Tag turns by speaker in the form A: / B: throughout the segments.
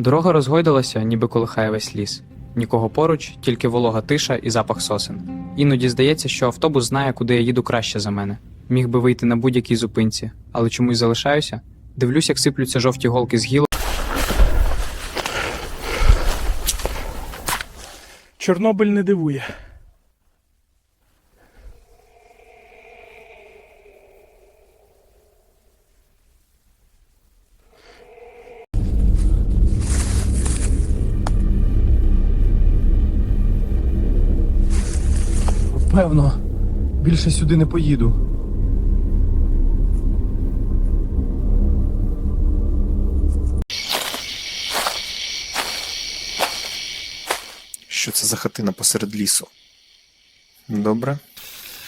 A: Дорога розгойдалася, ніби колихає весь ліс. Нікого поруч, тільки волога тиша і запах сосен. Іноді здається, що автобус знає, куди я їду краще за мене. Міг би вийти на будь-якій зупинці, але чомусь залишаюся. Дивлюсь, як сиплються жовті голки з гілок.
B: Чорнобиль не дивує.
C: Певно, більше сюди не поїду.
D: Що це за хатина посеред лісу? Добре.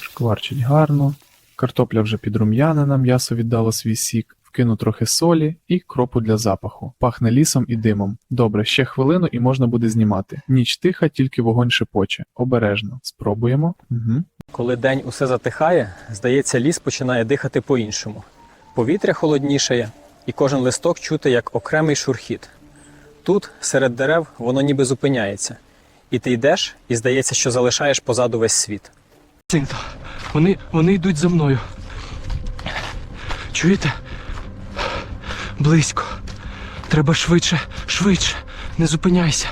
C: Шкварчить гарно. Картопля вже підрум'янена, м'ясо віддало свій сік. Вкину трохи солі і кропу для запаху. Пахне лісом і димом. Добре, ще хвилину і можна буде знімати. Ніч тиха, тільки вогонь шепоче. Обережно. Спробуємо. Угу.
E: Коли день усе затихає, здається, ліс починає дихати по-іншому. Повітря холоднішає, і кожен листок чути як окремий шурхіт. Тут, серед дерев, воно ніби зупиняється. І ти йдеш, і здається, що залишаєш позаду весь світ.
B: Синто, вони, вони йдуть за мною. Чуєте? Близько. Треба швидше, швидше. Не зупиняйся.